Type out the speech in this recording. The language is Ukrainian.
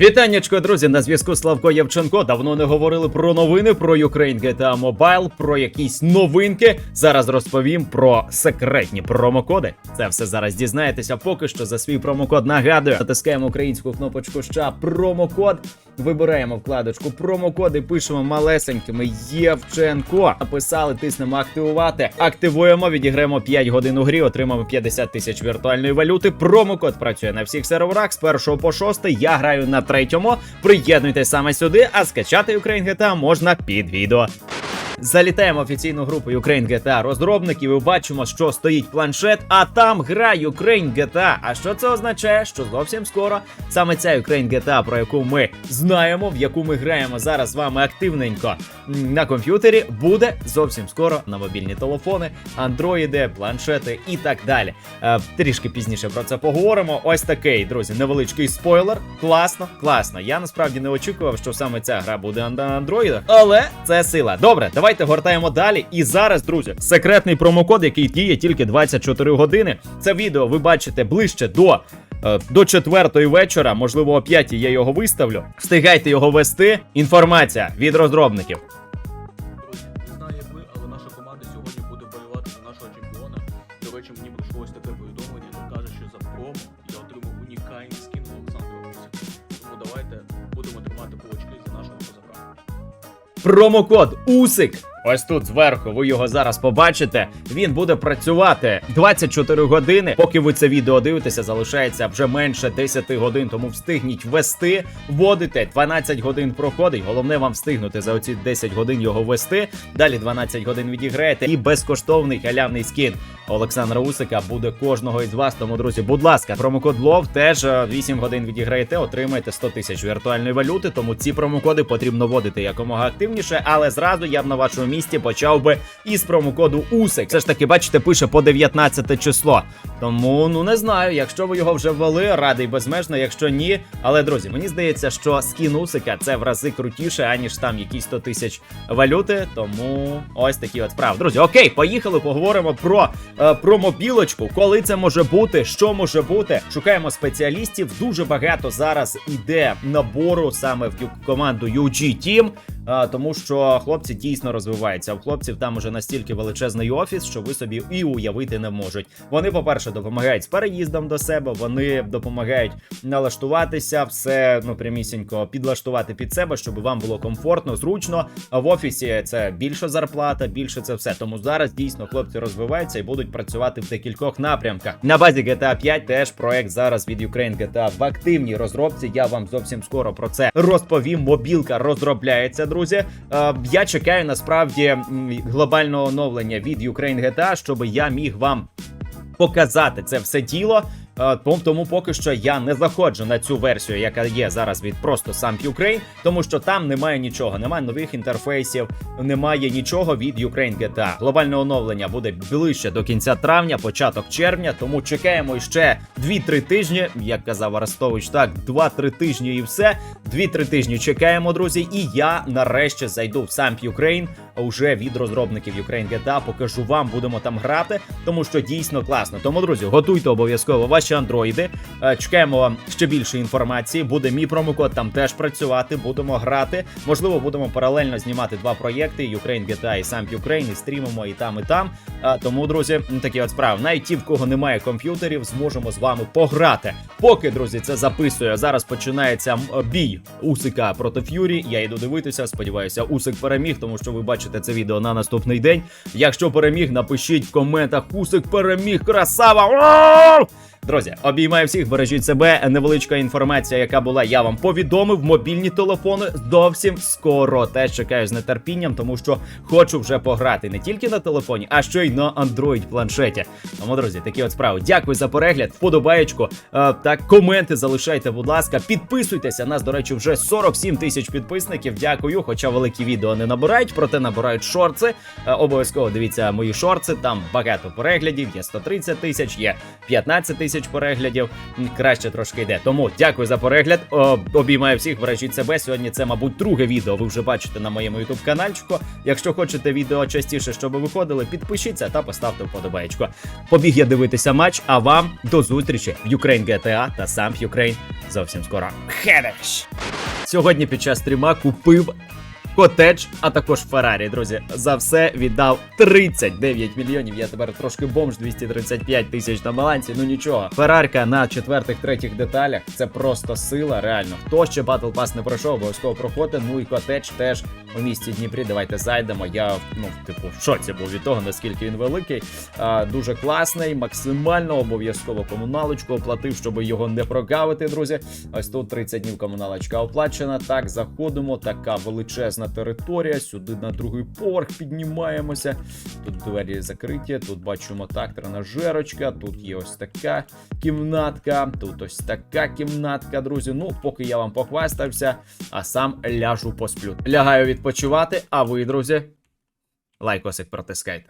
Вітаннячко, друзі, на зв'язку Славко Євченко. Давно не говорили про новини про Ukraine GTA Mobile, про якісь новинки. Зараз розповім про секретні промокоди. Це все зараз дізнаєтеся. Поки що за свій промокод нагадую. Натискаємо українську кнопочку ща промокод. Вибираємо вкладочку промокоди, пишемо малесенькими Євченко. Написали, тиснемо активувати. Активуємо, відіграємо 5 годин у грі, отримаємо 50 тисяч віртуальної валюти. Промокод працює на всіх серверах з 1 по 6. Я граю на третьому. Приєднуйтесь саме сюди, а скачати Україн GTA можна під відео. Залітаємо в офіційну групу Ukraine GTA розробників і бачимо, що стоїть планшет, а там гра Ukraine GTA. А що це означає? Що зовсім скоро саме ця Ukraine GTA, про яку ми знаємо, в яку ми граємо зараз з вами активненько на комп'ютері, буде зовсім скоро на мобільні телефони, андроїди, планшети і так далі. Е, трішки пізніше про це поговоримо. Ось такий, друзі, невеличкий спойлер. Класно, класно. Я насправді не очікував, що саме ця гра буде на андроїдах, але це сила. Добре, давайте гортаємо далі. І зараз, друзі, секретний промокод, який діє тільки 24 години. Це відео ви бачите ближче до. е, До четвертої вечора, можливо, о п'ятій я його виставлю. Встигайте його вести. Інформація від розробників. Промокод УСИК. Ось тут зверху ви його зараз побачите. Він буде працювати 24 години. Поки ви це відео дивитеся, залишається вже менше 10 годин, тому встигніть ввести, вводите 12 годин проходить. Головне вам встигнути за оці 10 годин його ввести. Далі 12 годин відіграєте і безкоштовний халявний скін Олександра Усика буде кожного із вас. Тому, друзі, будь ласка, промокод ЛОВ теж е, 8 годин відіграєте, отримаєте 100 тисяч віртуальної валюти. Тому ці промокоди потрібно вводити якомога активніше. Але зразу я б на вашому місці почав би із промокоду УСИК. Все ж таки, бачите, пише по 19 число. Тому ну не знаю, якщо ви його вже ввели, радий безмежно. Якщо ні, але друзі, мені здається, що скін Усика це в рази крутіше, аніж там якісь 100 тисяч валюти. Тому ось такі от справи. Друзі, окей, поїхали, поговоримо про, е, про мобілочку. Коли це може бути, що може бути. Шукаємо спеціалістів. Дуже багато зараз іде набору саме в команду UG Team. А, тому що хлопці дійсно розвиваються. У хлопців там уже настільки величезний офіс, що ви собі і уявити не можуть. Вони, по-перше, допомагають з переїздом до себе, вони допомагають налаштуватися, все ну прямісінько підлаштувати під себе, щоб вам було комфортно, зручно. А в офісі це більша зарплата, більше це все. Тому зараз дійсно хлопці розвиваються і будуть працювати в декількох напрямках. На базі GTA 5 теж проект зараз від Ukraine GTA в активній розробці. Я вам зовсім скоро про це розповім. Мобілка розробляється, друзі. Е, я чекаю насправді глобального оновлення від Ukraine GTA, щоб я міг вам показати це все діло. Е, Тому поки що я не заходжу на цю версію, яка є зараз від просто сам Ukraine, тому що там немає нічого, немає нових інтерфейсів, немає нічого від Ukraine GTA. Глобальне оновлення буде ближче до кінця травня, початок червня. Тому чекаємо ще 2-3 тижні. Як казав Арестович, так 2-3 тижні і все. 2-3 тижні чекаємо, друзі. І я нарешті зайду в сам Ukraine уже від розробників Ukraine GTA. Покажу вам, будемо там грати, тому що дійсно класно. Тому, друзі, готуйте обов'язково ваші андроїди. Е, Чекаємо ще більше інформації. Буде мій промокод там теж працювати. Будемо грати. Можливо, будемо паралельно знімати два проєкти: Ukraine GTA і сам Ukraine, і стрімимо і там, і там. Е, Тому, друзі, такі от справи. Навіть ті, в кого немає комп'ютерів, зможемо з вами пограти. Поки, друзі, це записую. Зараз починається бій Усика проти Ф'юрі. Я йду дивитися. Сподіваюся, Усик переміг, тому що ви бачите це відео на наступний день. Якщо переміг, напишіть в коментах Усик переміг, красава! Друзі, обіймаю всіх, бережіть себе. Невеличка інформація, яка була, я вам повідомив. Мобільні телефони зовсім скоро. Теж чекаю з нетерпінням, тому що хочу вже пограти не тільки на телефоні, а ще й на Android планшеті. Тому, друзі, такі от справи. Дякую за перегляд, вподобаєчку. Е, так, коменти залишайте, будь ласка, підписуйтеся. Нас, до речі, вже 47 тисяч підписників. Дякую. Хоча великі відео не набирають, проте набирають шорти. Е, обов'язково дивіться мої шорти. Там багато переглядів. Є 130 тисяч, є 15 тисяч. Тисяч переглядів. Краще трошки йде. Тому дякую за перегляд. Обіймаю всіх, бережіть себе. Сьогодні це, мабуть, друге відео. Ви вже бачите на моєму youtube канальчику. Якщо хочете відео частіше, щоб виходили, підпишіться та поставте вподобаєчко. Побіг я дивитися матч. А вам до зустрічі в Ukraine GTA та сам Ukraine зовсім скоро. Хедеш! Сьогодні під час стріма купив котедж, а також Феррарі. Друзі, за все віддав 39 мільйонів. Я тепер трошки бомж 235 тисяч на балансі. Ну нічого. Феррарка на четвертих, третіх деталях це просто сила. Реально. Хто ще Battle Pass не пройшов, обов'язково проходить. Ну і котедж теж у місті Дніпрі. Давайте зайдемо. Я ну, типу, в шоці був від того, наскільки він великий. А, дуже класний, максимально обов'язково комуналочку оплатив, щоб його не прогавити, друзі. Ось тут 30 днів комуналочка оплачена. Так, заходимо. Така величезна територія. Сюди на другий поверх піднімаємося. Тут двері закриті. Тут бачимо так, тренажерочка. Тут є ось така кімнатка. Тут ось така кімнатка, друзі. Ну, поки я вам похвастався, а сам ляжу посплю. Лягаю відпочивати. А ви, друзі, лайкосик протискайте.